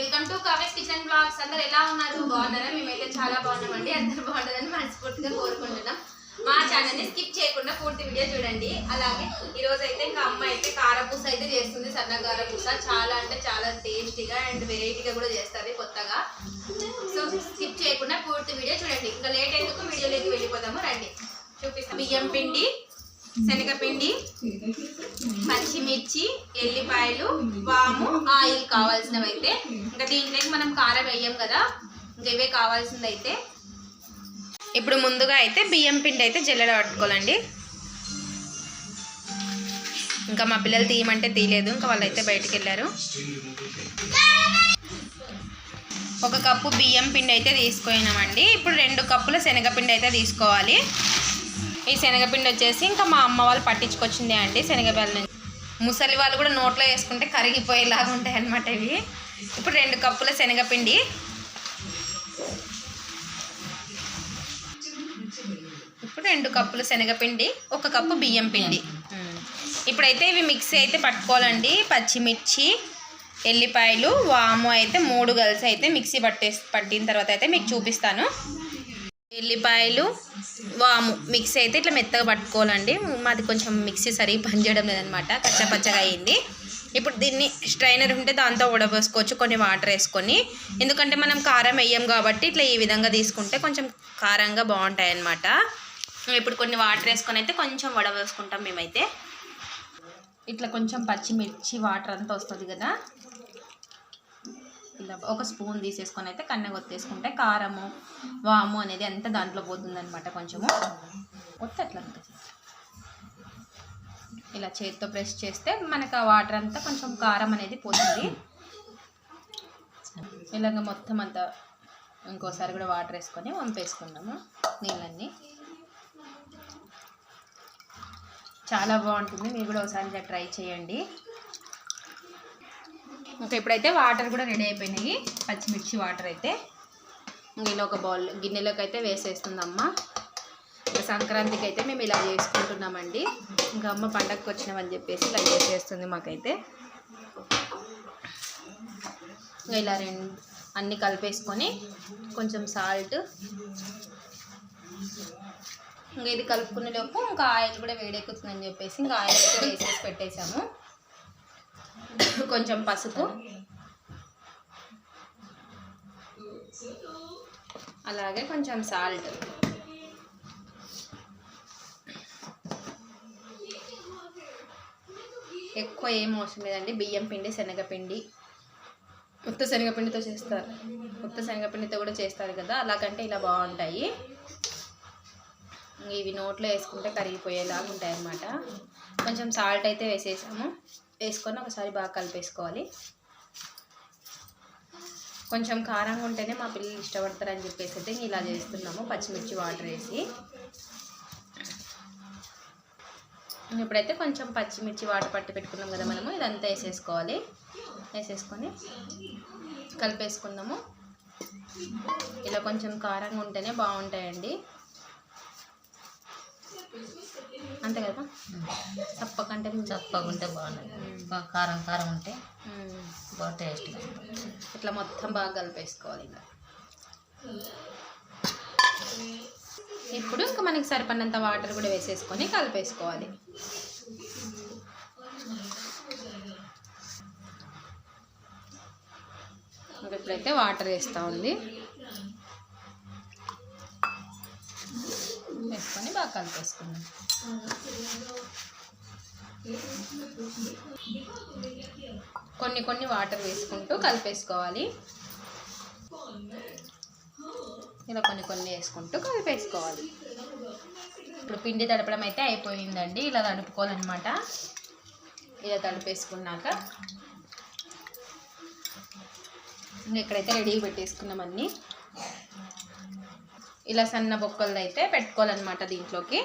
Welcome to కావేస్ kitchen blogs. అందరు ఎలా ఉన్నారు? బాగున్నారా? మేమైతే చాలా బాగున్నామండి. అందరు బాగుంటుందని మనస్ఫూర్తిగా కోరుకుంటున్నాం. మా ఛానల్ని స్కిప్ చేయకుండా పూర్తి వీడియో చూడండి. అలాగే ఈరోజు అయితే ఇంకా అమ్మ అయితే కారపూస అయితే చేస్తుంది సన్న కారపూస. చాలా అంటే చాలా టేస్టీగా అండ్ వెరైటీగా కూడా చేస్తుంది కొత్తగా. సో స్కిప్ చేయకుండా పూర్తి వీడియో చూడండి. ఇంకా లేట్ ఎందుకు? వీడియోలోకి వెళ్ళిపోదాము. రండి. చూపిస్తాం. బియ్యం పిండి. శనగపిండి పచ్చిమిర్చి ఎల్లిపాయలు వాము ఆయిల్ కావాల్సినవి అయితే ఇంకా దీంట్లోకి మనం కారం వేయం కదా. ఇంకా ఇవే కావాల్సింది అయితే ఇప్పుడు ముందుగా అయితే బియ్యం పిండి అయితే జల్లెడ పట్టుకోవాలండి. ఇంకా మా పిల్లలు తీయమంటే తీయలేదు. ఇంకా వాళ్ళు అయితే బయటికి వెళ్ళారు ఒక కప్పు బియ్యం పిండి అయితే తీసుకున్నామండి ఇప్పుడు రెండు కప్పుల శనగపిండి అయితే తీసుకోవాలి. ఈ శనగపిండి వచ్చేసి ఇంకా మా అమ్మ వాళ్ళు పట్టించుకొచ్చిందే అండి శనగపిండి నుంచి. ముసలి వాళ్ళు కూడా నోట్లో వేసుకుంటే కరిగిపోయేలాగా ఉంటాయి అన్నమాట ఇవి. ఇప్పుడు రెండు కప్పుల శనగపిండి. ఇప్పుడు రెండు కప్పులు శనగపిండి ఒక కప్పు బియ్యం పిండి. ఇప్పుడైతే ఇవి మిక్సీ అయితే పట్టుకోవాలండి. పచ్చిమిర్చి ఎల్లిపాయలు వాము అయితే మూడు కలిసి అయితే మిక్సీ పట్టే పట్టిన తర్వాత అయితే మీకు చూపిస్తాను. ఎల్లిపాయలు వాము మిక్సీ అయితే ఇట్లా మెత్తగా పట్టుకోవాలండి. మాది కొంచెం మిక్సీ సరిగ్గా పనిచేయడం లేదనమాట. కచ్చపచ్చగా అయింది. ఇప్పుడు దీన్ని స్ట్రైనర్ ఉంటే దాంతో ఉడబోసుకోవచ్చు కొన్ని వాటర్ వేసుకొని. ఎందుకంటే మనం కారం వేయం కాబట్టి ఇట్లా ఈ విధంగా తీసుకుంటే కొంచెం కారంగా బాగుంటాయి అన్నమాట ఇప్పుడు కొన్ని వాటర్ వేసుకొని అయితే కొంచెం వడబోసుకుంటాం మేమైతే. ఇట్లా కొంచెం పచ్చిమిర్చి వాటర్ అంతా వస్తుంది కదా. ఒక స్పూన్ తీసేసుకొని అయితే కన్నె కొత్తేసుకుంటే కారము వాము అనేది అంతా దాంట్లో పోతుందనమాట కొంచెము. కొత్త అట్లా ఇలా చేతితో ప్రెస్ చేస్తే మనకు ఆ వాటర్ అంతా కొంచెం కారం అనేది పోతుంది. ఇలాగ మొత్తం అంతా ఇంకోసారి కూడా వాటర్ వేసుకొని వంపేసుకున్నాము నీళ్ళన్నీ. చాలా బాగుంటుంది. మీరు కూడా ఒకసారి ట్రై చేయండి. ఇంకా ఇప్పుడైతే వాటర్ కూడా రెడీ అయిపోయినాయి. పచ్చిమిర్చి వాటర్ అయితే. ఇలా ఒక బౌల్ గిన్నెలోకి అయితే వేసేస్తుంది అమ్మ సంక్రాంతికి అయితే మేము ఇలా చేసుకుంటున్నామండి. ఇంకా అమ్మ పండగకి వచ్చినామని చెప్పేసి ఇలా చేసేస్తుంది మాకైతే. ఇంకా ఇలా రెండు అన్నీ కలిపేసుకొని కొంచెం సాల్ట్. ఇంకా ఇది కలుపుకునే లోపు ఇంకా ఆయిల్ కూడా వేడెక్కుతుందని చెప్పేసి ఇంకా ఆయిల్ అయితే వేసేసి పెట్టేశాము. కొంచెం పసుపు. అలాగే కొంచెం సాల్ట్. ఎక్కువ ఏం అవసరం లేదండి. బియ్యం పిండి శనగపిండి. ఉత్త శనగపిండితో చేస్తారు. ఉత్త శనగపిండితో కూడా చేస్తారు కదా. అలాగంటే ఇలా బాగుంటాయి. ఇవి నోట్లో వేసుకుంటే కరిగిపోయేలాగా ఉంటాయి అన్నమాట కొంచెం సాల్ట్ అయితే వేసేసాము. వేసుకొని ఒకసారి బాగా కలిపేసుకోవాలి. కొంచెం కారంగా ఉంటేనే మా పిల్లలు ఇష్టపడతారని చెప్పేసి అయితే ఇలా చేస్తున్నాము. పచ్చిమిర్చి వాటర్ వేసి. ఇప్పుడైతే కొంచెం పచ్చిమిర్చి వాటర్ పట్టి పెట్టుకున్నాం కదా మనము ఇదంతా వేసేసుకోవాలి. వేసేసుకొని కలిపేసుకుందాము ఇలా కొంచెం కారంగా ఉంటేనే బాగుంటాయండి. అంతే కదా చప్పకంటే చప్పగుంటే బాగుంటుంది బాగా కారం కారం ఉంటే. బాగా టేస్ట్గా ఇట్లా మొత్తం బాగా కలిపేసుకోవాలి ఇంకా. ఇప్పుడు ఇంకా మనకి సరిపడినంత వాటర్ కూడా వేసేసుకొని కలిపేసుకోవాలి. ఇప్పుడైతే వాటర్ వేస్తూ ఉంది. వేసుకొని బాగా కలిపేసుకుందాం. కొన్ని కొన్ని వాటర్ వేసుకుంటూ కలిపేసుకోవాలి. ఇలా కొన్ని కొన్ని వేసుకుంటూ కలిపేసుకోవాలి. ఇప్పుడు పిండి తడపడం అయితే అయిపోయిందండి. ఇలా తడుపుకోవాలన్నమాట. ఇలా తడిపేసుకున్నాక ఇంకా ఇక్కడైతే రెడీ పెట్టేసుకున్నాం అన్నీ. ఇలా సన్న బొక్కలు అయితే పెట్టుకోవాలన్నమాట దీంట్లోకి.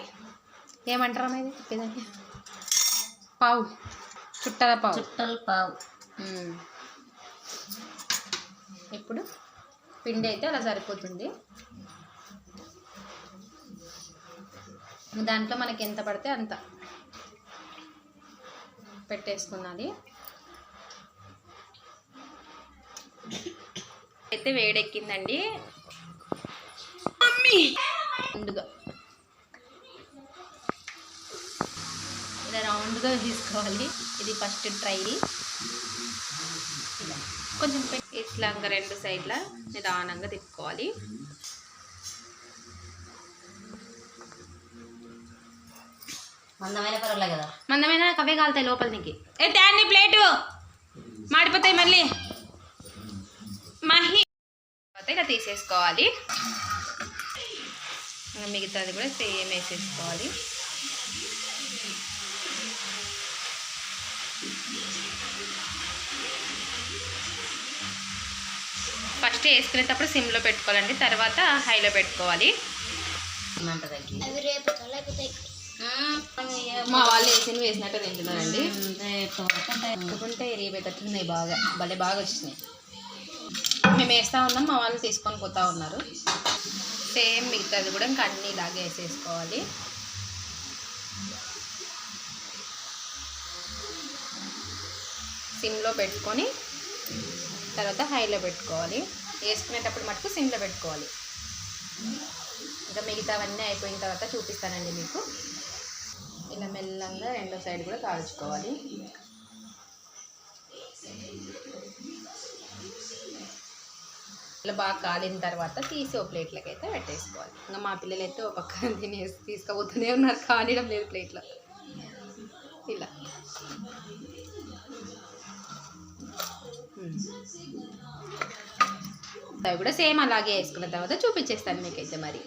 ఏమంటారా ఇది చెప్పేదాన్ని పావు. చుట్టల పావు. చుట్టలు పావు. ఇప్పుడు పిండి అయితే అలా సరిపోతుంది. దాంట్లో మనకి ఎంత పడితే అంత పెట్టేసుకున్నది. అయితే వేడెక్కిందండి. మమ్మీ! ఇలా రౌండ్గా తీసుకోవాలి. ఇది ఫస్ట్ ట్రై. ఇలా. కొంచెం ఇట్లా రెండు సైడ్ల నిదానంగా తిప్పుకోవాలి. మందమైన పర్వాలే కదా. మందమైన కవే కాలుతాయి లోపల నీకు. ఏ దాన్ని ప్లేటు. మాడిపోతాయి మళ్ళీ. మహి ఇక తీసేసుకోవాలి. మిగతాది కూడా సేమ్ వేసేసుకోవాలి. ఫస్ట్ వేసుకునేటప్పుడు సిమ్లో పెట్టుకోవాలండి తర్వాత హైలో పెట్టుకోవాలి. మా వాళ్ళు వేసిన వేసినట్టు తింటున్నారండి. కాకుంటే ఎరిగిపోయేటట్టున్నాయి బాగా. భలే బాగా వచ్చినాయి. మేము వేస్తూ ఉన్నాం మా వాళ్ళు తీసుకొని పోతా ఉన్నారు. సేమ్ మిగతాది కూడా ఇంకా అన్నీ ఇలాగే వేసేసుకోవాలి. సిమ్లో పెట్టుకొని తర్వాత హైలో పెట్టుకోవాలి. వేసుకునేటప్పుడు మటుకు సిమ్లో పెట్టుకోవాలి. ఇంకా మిగతావన్నీ అయిపోయిన తర్వాత చూపిస్తానండి మీకు. ఇలా మెల్లంగా రెండో సైడ్ కూడా కాల్చుకోవాలి. ఇలా బాగా కాలిన తర్వాత తీసి ఓ ప్లేట్లకి అయితే పెట్టేసుకోవాలి. ఇంకా మా పిల్లలు అయితే ఒక పక్కన తినేసి తీసుకుపోతూనే ఉన్నారు కానిడం లేదు ప్లేట్లో. ఇలా. అవి కూడా సేమ్ అలాగే వేసుకున్న తర్వాత చూపించేస్తాను మీకైతే మరి.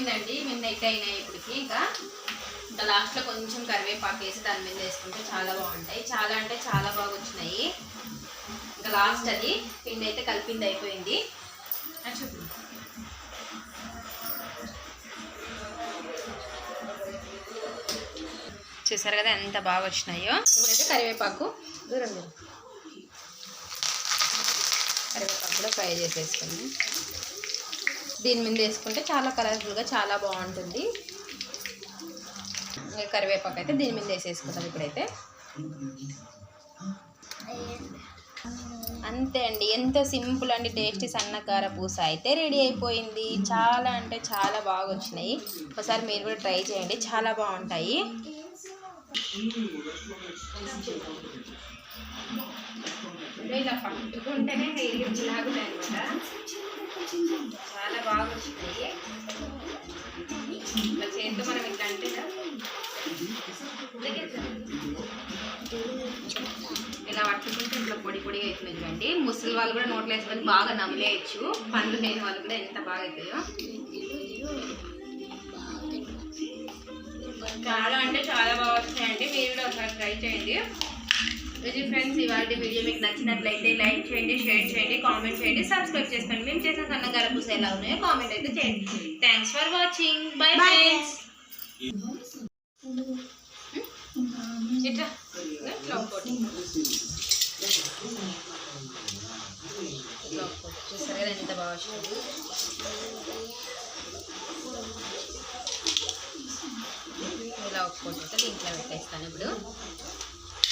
అయిపోయిందండి. మేము నెట్ అయినాయి ఇప్పటికి. ఇంకా ఇంకా లాస్ట్లో కొంచెం కరివేపాకు వేసి దాని మీద వేసుకుంటే చాలా బాగుంటాయి. చాలా అంటే చాలా బాగా వచ్చినాయి. ఇంకా లాస్ట్ అది పిండి అయితే కలిపింది అయిపోయింది. అది చూపి చూసారు కదా ఎంత బాగా వచ్చినాయో. ఇప్పుడైతే కరివేపాకు దూరం దూరం కరివేపాకు కూడా ఫ్రై చేసేసుకుంది. దీని మీద వేసుకుంటే చాలా కలర్ఫుల్గా చాలా బాగుంటుంది. కరివేపాకు అయితే దీని మీద వేసేసుకుంటాం ఇప్పుడైతే. అంతే అండి. ఎంతో సింపుల్ అండి టేస్టీ సన్నకార పూస అయితే రెడీ అయిపోయింది. చాలా అంటే చాలా బాగా వచ్చినాయి ఒకసారి మీరు కూడా ట్రై చేయండి. చాలా బాగుంటాయి. ఇలా పట్టుకుంటేనే లాగుతాయి అనమాట చాలా బాగా వచ్చినాయి ఇట్లా చేతితో మనం ఇట్లా అంటే ఇలా పట్టుకుంటే ఇట్లా పొడి పొడిగా అవుతుంది చూడండి ముసలి వాళ్ళు కూడా నోట్లో వేసుకొని బాగా నమ్మలేయచ్చు పండ్లు లేని వాళ్ళు కూడా ఎంత బాగా అవుతాయో చాలా అంటే చాలా బాగా వస్తాయండి. మీరు కూడా ఒకసారి ట్రై చేయండి. ఇది ఫ్రెండ్స్ ఇవాళ వీడియో మీకు నచ్చినట్లయితే లైక్ చేయండి షేర్ చేయండి కామెంట్ చేయండి సబ్స్క్రైబ్ చేసుకోండి. మేము చేసిన సన్నగార పూస ఎలా ఉన్నాయో కామెంట్ అయితే చేయండి. Thanks for watching bye friends ఇట్లా. చూసారు కదా ఎంత బాగా ఇలా అయితే దీంట్లో పెట్టేస్తాను ఇప్పుడు.